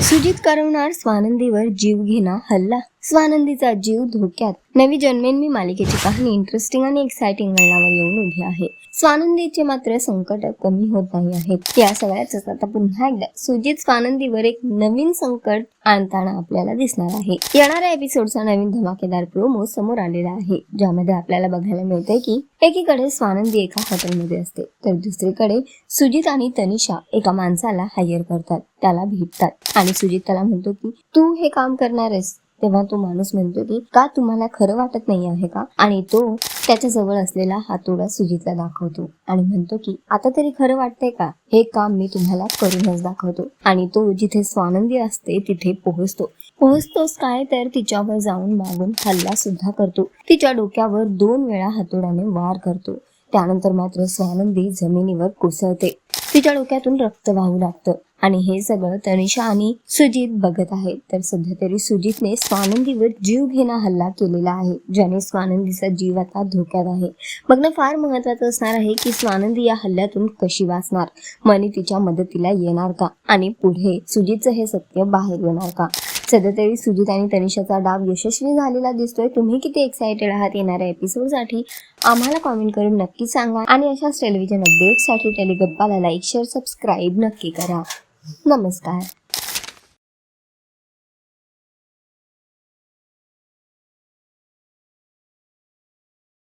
सुजित करवणार स्वानंदीवर जीव घेणा हल्ला स्वानंदीचा जीव धोक्यात. नवी जन्मेन्मी मालिकेची कहाणी इंटरेस्टिंग आणि एक्साइटिंग वळणावर येऊन उभी आहे. स्वानंदीचे मात्र संकट कमी होत नाही आहेत या सगळ्याच आता पुन्हा एकदा सुजित स्वानंदीवर एक नवीन संकट आणताना आपल्याला दिसणार आहे. येणाऱ्या एपिसोडचा नवीन धमाकेदार प्रोमो समोर आलेला आहे. ज्यामध्ये आपल्याला बघायला मिळते की एकीकडे स्वानंदी एका हॉटेलमध्ये असते तर दुसरीकडे सुजित आणि तनिषा एका माणसाला हायर करतात त्याला भेटतात. आणि सुजित त्याला म्हणतो की तू हे काम करणार आहेस तेव्हा तो माणूस म्हणतो की का तुम्हाला खरं वाटत नाही आहे का? आणि तो त्याच्याजवळ असलेला हातोडा सुजितला दाखवतो आणि म्हणतो की आता तरी खरं वाटतंय का? हे काम मी तुम्हाला करूनच दाखवतो. आणि तो जिथे स्वानंदी असते तिथे पोहोचतो. पोहोचतोच काय तर तिच्यावर जाऊन मागून हल्ला सुद्धा करतो. तिच्या डोक्यावर दोन वेळा हातोड्याने वार करतो. त्यानंतर मात्र स्वानंदी जमिनीवर कोसळते. तिच्या डोक्यातून रक्त वाहू लागतं. आणि हे सगळं तनिषा आणि सुजित बघत आहेत. तर सध्या तरी सुजितने स्वानंदीवर जीव घेणा हल्ला केलेला आहे. ज्याने स्वानंदीचा जीव आता धोक्यात आहे. बघणं फार महत्वाचं असणार आहे की स्वानंदी या हल्ल्यातून कशी वाचणार? मनी तिच्या मदतीला येणार का? आणि पुढे सुजितचं हे सत्य बाहेर येणार का? सध्या तरी सुजित आणि तनिषाचा डाव यशस्वी झालेला दिसतोय. तुम्ही किती एक्साइटेड आहात येणाऱ्या एपिसोडसाठी आम्हाला कॉमेंट करून नक्की सांगा. आणि अशाच टेलिव्हिजन अपडेट्ससाठी टेलिगप्पाला लाईक शेअर सबस्क्राईब नक्की करा. नमस्कार.